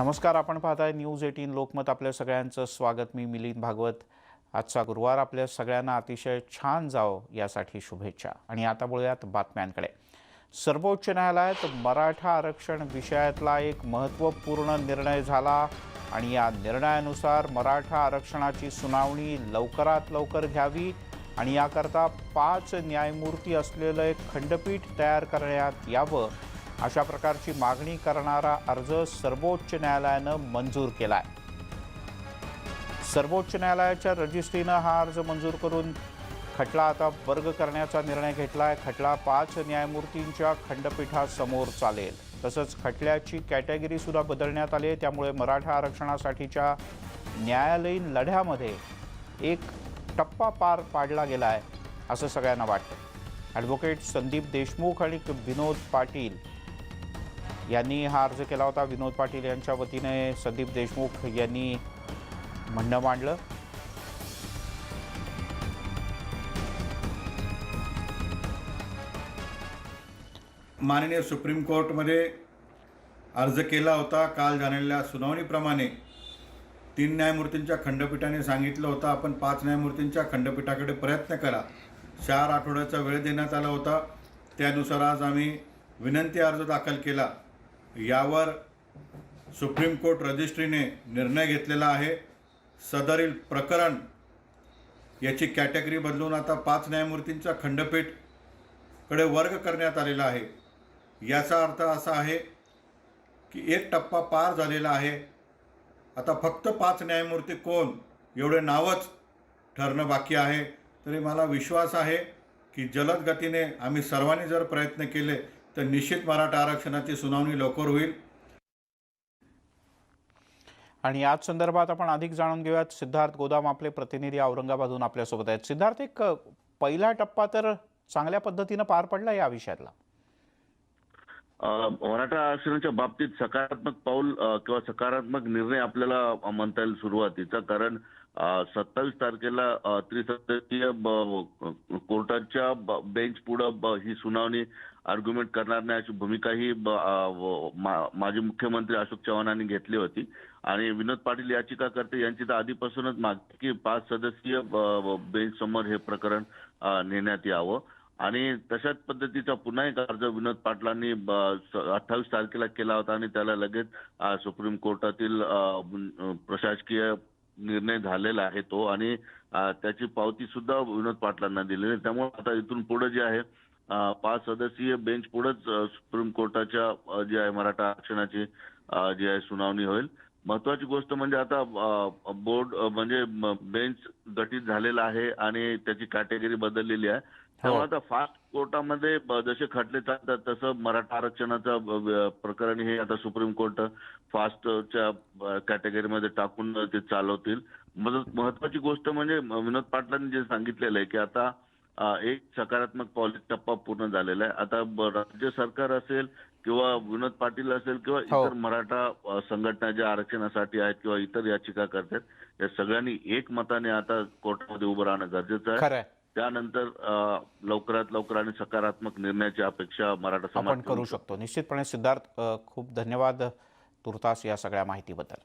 नमस्कार आपण पाहताय न्यूज एटीन लोकमत. आपल्या सगळ्यांचं स्वागत. मी मिलिंद भागवत. आजचा गुरुवार आपल्या सगळ्यांना अतिशय छान जावं यासाठी शुभेच्छा. आणि आता बोलूयात बातम्यांकडे. सर्वोच्च न्यायालयात मराठा आरक्षण विषयातला एक महत्त्वपूर्ण निर्णय झाला. आणि या निर्णयानुसार मराठा आरक्षणाची सुनावणी लवकरात लवकर घ्यावी. आणि याकरता पाच न्यायमूर्ती असलेलं एक खंडपीठ तयार करण्यात यावं. अशा प्रकारची मागणी करणारा अर्ज सर्वोच्च न्यायालयानं मंजूर केलाय. सर्वोच्च न्यायालयाच्या रजिस्ट्रीनं हा अर्ज मंजूर करून खटला आता वर्ग करण्याचा निर्णय घेतलाय. खटला पाच न्यायमूर्तींच्या खंडपीठासमोर चालेल. तसंच खटल्याची कॅटेगरीसुद्धा बदलण्यात आली आहे. त्यामुळे मराठा आरक्षणासाठीच्या न्यायालयीन लढ्यामध्ये एक टप्पा पार पाडला गेला आहे असं सगळ्यांना वाटतं ॲडव्होकेट संदीप देशमुख आणि विनोद पाटील यांनी हा अर्ज केला होता. विनोद पाटील यांच्या वतीने संदीप देशमुख यांनी म्हणणं मांडलं. माननीय सुप्रीम कोर्टमध्ये अर्ज केला होता. काल झालेल्या सुनावणीप्रमाणे तीन न्यायमूर्तींच्या खंडपीठाने सांगितलं होतं. आपण पाच न्यायमूर्तींच्या खंडपीठाकडे प्रयत्न करा. चार आठवड्याचा वेळ देण्यात आला होता. त्यानुसार आज आम्ही विनंती अर्ज दाखल केला. यावर सुप्रीम कोर्ट रजिस्ट्रीने निर्णय घेतलेला आहे. सदरील प्रकरण याची कॅटेगरी बदलून आता पाच न्यायमूर्तींच्या खंडपीठकडे वर्ग करण्यात आलेला आहे. याचा अर्थ असा आहे की एक टप्पा पार झालेला आहे. आता फक्त पाच न्यायमूर्ती कोण? एवढे नावच ठरणं बाकी आहे. तरी मला विश्वास आहे की जलद गतीने आम्ही सर्वांनी जर प्रयत्न केले तर निश्चित मराठा आरक्षणाची सुनावणी लवकर होईल. आणि याच संदर्भात आपण अधिक जाणून घेऊयात. सिद्धार्थ गोदाम आपले प्रतिनिधी औरंगाबादहून आपल्यासोबत आहेत. सिद्धार्थ एक पहिला टप्पा तर चांगल्या पद्धतीनं पार पडला या विषयातला. अ, मराठा आरक्षणाच्या बाबतीत सकारात्मक पाऊल किंवा सकारात्मक निर्णय आपल्याला म्हणता येईल सुरुवातीचा. कारण सत्तावीस तारखेला त्रिसदस्यीय कोर्टाच्या बेंच पुढं ही सुनावणी आर्ग्युमेंट करणार नाही अशी भूमिकाही माजी मुख्यमंत्री अशोक चव्हाणांनी घेतली होती. आणि विनोद पाटील याचिकाकर्ते यांची तर आधीपासूनच मागणी की पाच सदस्यीय बेंच समोर हे प्रकरण नेण्यात यावं. आणि तशाच पद्धतीचा पुन्हा एक अर्ज विनोद पाटलांनी अठ्ठावीस तारखेला केला होता आणि त्याला लगेच सुप्रीम कोर्टातील प्रशासकीय निर्णय झालेला आहे तो आणि त्याची पावती सुद्धा विनोद पाटलांना दिलेली त्यामुळे आता इथून पुढे जे आहे पाच सदस्यीय बेंच पुढेच सुप्रीम कोर्टाच्या जे आहे मराठा आरक्षणाची जी आहे सुनावणी होईल. महत्वाची गोष्ट म्हणजे आता बोर्ड म्हणजे बेंच गठीत झालेला आहे आणि त्याची कॅटेगरी बदललेली आहे. त्यामुळे आता फास्ट कोर्टामध्ये जसे खटले चालतात तसं मराठा आरक्षणाचं प्रकरण हे आता सुप्रीम कोर्ट फास्टच्या कॅटेगरीमध्ये टाकून ते चालवतील. महत्वाची गोष्ट म्हणजे विनोद पाटलांनी जे सांगितलेलं आहे की आता एक सकारात्मक एक टप्पा पूर्ण झालेला आहे. आता राज्य सरकार असेल किंवा विनोद पाटील असेल किंवा हो. इतर मराठा संघटना ज्या आरक्षणासाठी आहेत किंवा इतर याचिका करतात या सगळ्यांनी एक मताने आता कोर्टामध्ये उभं राहणं गरजेचं आहे. त्यानंतर लवकरात लवकर आणि सकारात्मक निर्णयाची अपेक्षा मराठा आपण समाज करू शकतो. निश्चितपणे सिद्धार्थ खूप धन्यवाद तुर्तास या सगळ्या माहितीबद्दल.